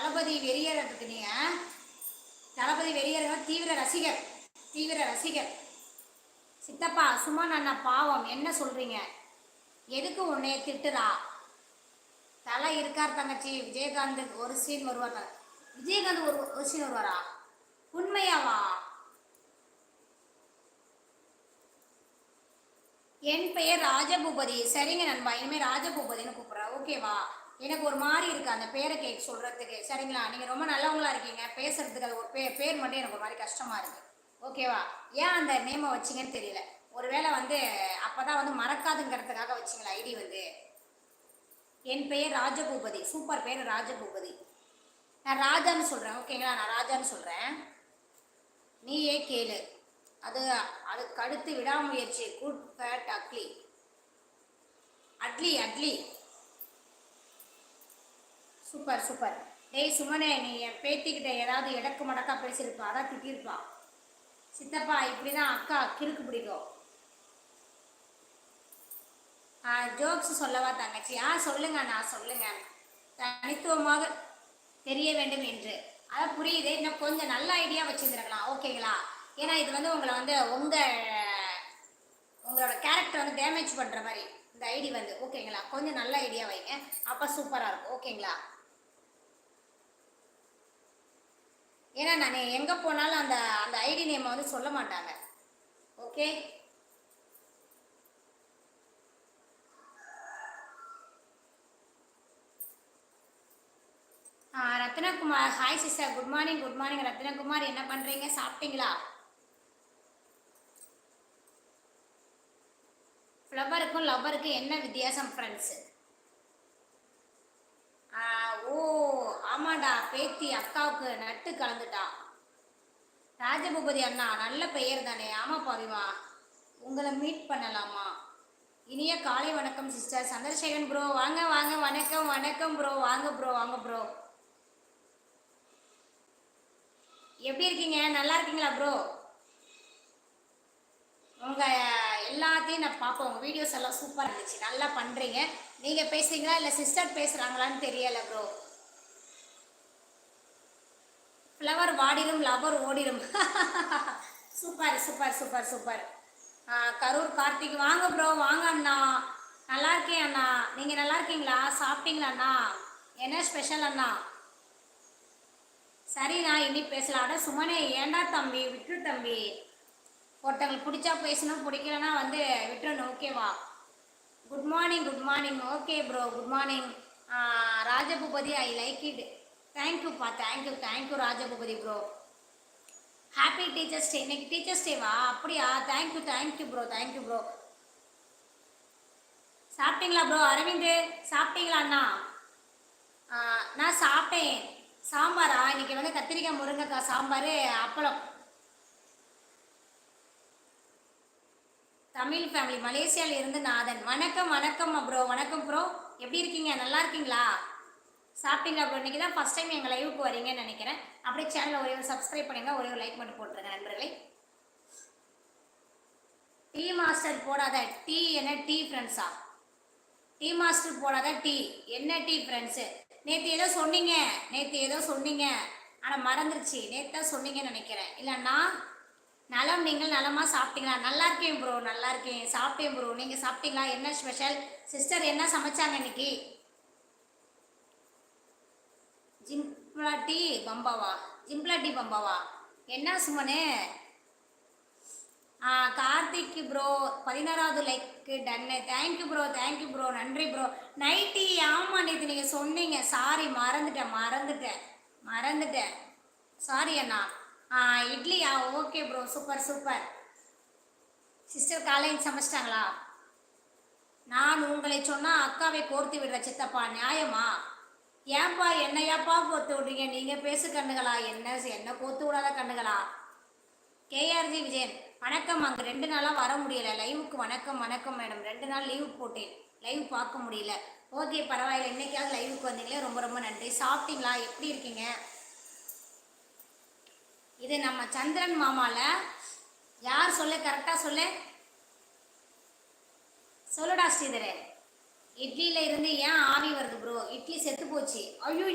தளபதி வெறியர் நீங்கள் தளபதி வெறியர் தீவிர ரசிகர் தீவிர ரசிகர். சித்தப்பா சுமன் அண்ணா பாவம் என்ன சொல்கிறீங்க எதுக்கு உன்னைய திட்டுறா? தலை இருக்கார் தங்கச்சி விஜயகாந்த் ஒரு சீன் வருவார் விஜயகாந்த் ஒரு ஒரு சீன் வருவாரா? உண்மையாவா? என் பெயர் ராஜபூபதி. சரிங்க நண்பா இனிமேல் ராஜபூபதின்னு கூப்பிட்றேன். ஓகேவா? எனக்கு ஒரு மாதிரி இருக்குது அந்த பேரை கேட்க சொல்கிறதுக்கு சரிங்களா? நீங்கள் ரொம்ப நல்லவங்களா இருக்கீங்க. பேசுறதுக்கு அது ஒரு பேர் பேர் மட்டும் எனக்கு ஒரு மாதிரி கஷ்டமாக இருக்குது ஓகேவா ஏன் அந்த நேமை வச்சீங்கன்னு தெரியல. ஒருவேளை வந்து அப்போ தான் வந்து மறக்காதுங்கிறதுக்காக வச்சிங்களா ஐடி வந்து? என் பெயர் ராஜபூபதி. சூப்பர் பேர் ராஜபூபதி. நான் ராஜான்னு சொல்கிறேன் ஓகேங்களா நான் ராஜான்னு சொல்கிறேன் நீயே கேளு. அது அதுக்கு அடுத்து விடாமுயற்சி. Good Bad Ugly Atlee Atlee super super. டேய் சுமனே நீ என் பேத்திக்கிட்ட ஏதாவது இடக்கு மடக்கா பேசியிருப்பா அதான் திட்டிருப்பா சித்தப்பா இப்படி தான் அக்கா கிறுக்கு பிடிக்கும். ஆ ஜோக்ஸ் சொல்லவா தங்கச்சி? ஆ சொல்லுங்க நான் சொல்லுங்க. தனித்துவமாக தெரிய வேண்டும் என்று. அதான் புரியுது. இன்னும் கொஞ்சம் நல்ல ஐடியா வச்சுருந்துருக்கலாம். ஓகேங்களா ஏன்னா இது வந்து உங்களை வந்து உங்கள் உங்களோட கேரக்டர் வந்து டேமேஜ் பண்ணுற மாதிரி இந்த ஐடி வந்து. ஓகேங்களா கொஞ்சம் நல்ல ஐடியா வைங்க. அப்போ சூப்பராக இருக்கும். ஓகேங்களா ஏன்னா நான் எங்கே போனாலும் அந்த அந்த ஐடி நேமை வந்து சொல்ல மாட்டாங்க. Okay Ratnakumar hi sister good morning good morning Ratnakumar என்ன பண்ணுறீங்க சாப்பிட்டீங்களா? ஃப்ளவருக்கும் லவ்வருக்கும் என்ன வித்தியாசம் ஃப்ரெண்ட்ஸு ஆமாடா பேத்தி அக்காவுக்கு நட்டு கலந்துட்டா. ராஜபூபதி அண்ணா நல்ல பெயர் தானே. ஆமாம் பாவிமா. உங்களை மீட் பண்ணலாமா? இனிய காலை வணக்கம் சிஸ்டர். சந்திரசேகன் ப்ரோ வாங்க வாங்க. வணக்கம் வணக்கம் ப்ரோ. வாங்க ப்ரோ வாங்க ப்ரோ. எப்படி இருக்கீங்க? நல்லா இருக்கீங்களா ப்ரோ? உங்கள் எல்லாத்தையும் நான் பார்ப்பேன். உங்கள் வீடியோஸ் எல்லாம் சூப்பராக இருந்துச்சு. நல்லா பண்ணுறீங்க நீங்கள் பேசுறீங்களா இல்லை சிஸ்டர் பேசுகிறாங்களான்னு தெரியலை ப்ரோ. ஃப்ளவர் வாடிடும் லவர் ஓடிடும் super super super super. Karur Karthik வாங்க ப்ரோ வாங்க அண்ணா. நல்லா இருக்கேன் அண்ணா. நீங்கள் நல்லா இருக்கீங்களா? சாப்பிட்டீங்களா அண்ணா? என்ன ஸ்பெஷல் அண்ணா? சரிண்ணா இனி பேசலாம். அட சுமனே ஏன்டா தம்பி? விட்டுரு தம்பி. ஒருத்தவங்களுக்கு பிடிச்சா பேசணும் பிடிக்கலன்னா வந்து விட்டுறணும் ஓகேவா good morning good morning okay bro good morning Rajaboopathi I like it தேங்க்யூப்பா thank you thank you Rajaboopathi bro happy teachers day இன்னைக்கு டீச்சர்ஸ் டேவா அப்படியா? Thank you thank you bro thank you bro சாப்பிட்டீங்களா ப்ரோ அரவிந்து சாப்பிட்டீங்களா அண்ணா? நான் சாப்பிட்டேன். சாம்பாரா? இன்னைக்கு வந்து கத்திரிக்காய் முருங்கைக்காய் சாம்பார் அப்பளம். தமிழ் ஃபேமிலி மலேசியாவில் இருந்து நாதன் வணக்கம் வணக்கம் ப்ரோ வணக்கம் ப்ரோ எப்படி இருக்கீங்க? நல்லா இருக்கீங்களா? சாப்பிட்டீங்களா அப்போ இன்னைக்கு தான் ஃபஸ்ட் டைம் எங்கள் லைவுக்கு வரீங்கன்னு நினைக்கிறேன். அப்படியே சேனலை ஒரே ஒரு சப்ஸ்கிரைப் பண்ணுங்கள் ஒரே ஒரு லைக் மட்டும் போட்டுருங்க நண்பர்களே. டீ மாஸ்டர் போடாத டீ என்ன டீ ஃப்ரெண்ட்ஸா டீ மாஸ்டர் போடாத டீ என்ன டீ ஃப்ரெண்ட்ஸு நேற்று ஏதோ சொன்னீங்க நேற்று ஏதோ சொன்னீங்க. ஆனால் மறந்துருச்சு. நேற்று தான் சொன்னீங்கன்னு நினைக்கிறேன். இல்லைன்னா நலம் நீங்கள் நலமாக சாப்பிட்டீங்களா? நல்லா இருக்கேன் ப்ரோ நல்லா இருக்கேன். சாப்பிட்டேன் ப்ரோ நீங்கள் சாப்பிட்டீங்களா? என்ன ஸ்பெஷல் சிஸ்டர் என்ன சமைச்சாங்க இன்னைக்கு? ஜிம்ப்ளாட்டி டீ பம்பாவா? ஜிம்ப்ளாட்டி பம்பாவா? என்ன சுமனு? ஆ கார்த்திக் ப்ரோ பதினாறாவது like ton thank you bro thank you bro நன்றி ப்ரோ நைட்டி ஆமாம் நேற்று நீங்கள் சொன்னீங்க. சாரி மறந்துட்டேன் மறந்துட்டேன். மறந்துட்டேன். சாரி அண்ணா. ஆ இட்லியா? Okay bro super super sister காலையில் சமைச்சிட்டாங்களா? நான் உங்களை சொன்னால் அக்காவை கோர்த்து விடுற சித்தப்பா. நியாயமா? ஏன்பா என்னையாப்பா கோர்த்து விடுறீங்க? நீங்கள் பேசு கண்ணுகளா? என்ன என்ன கோர்த்து விடாத கண்ணுகளா? கேஆர்ஜி விஜயன் வணக்கம். அங்கே ரெண்டு நாளாக வர முடியல. லைவுக்கு வணக்கம் வணக்கம் மேடம். ரெண்டு நாள் லீவ் போட்டேன். லைவ் பார்க்க முடியல. ஓகே பரவாயில்ல. இன்னைக்காவது லைவுக்கு வந்தீங்களே. ரொம்ப ரொம்ப நன்றி. சாப்பிட்டீங்களா? எப்படி இருக்கீங்க? இது நம்ம சந்திரன் மாமால. யார் சொல்லு? கரெக்டாக சொல்லு. சொல்லுடா ஸ்ரீதரே. இட்லியில இருந்து ஏன் ஆவி வருது ப்ரோ இட்லி செத்து போச்சு. ஐயோ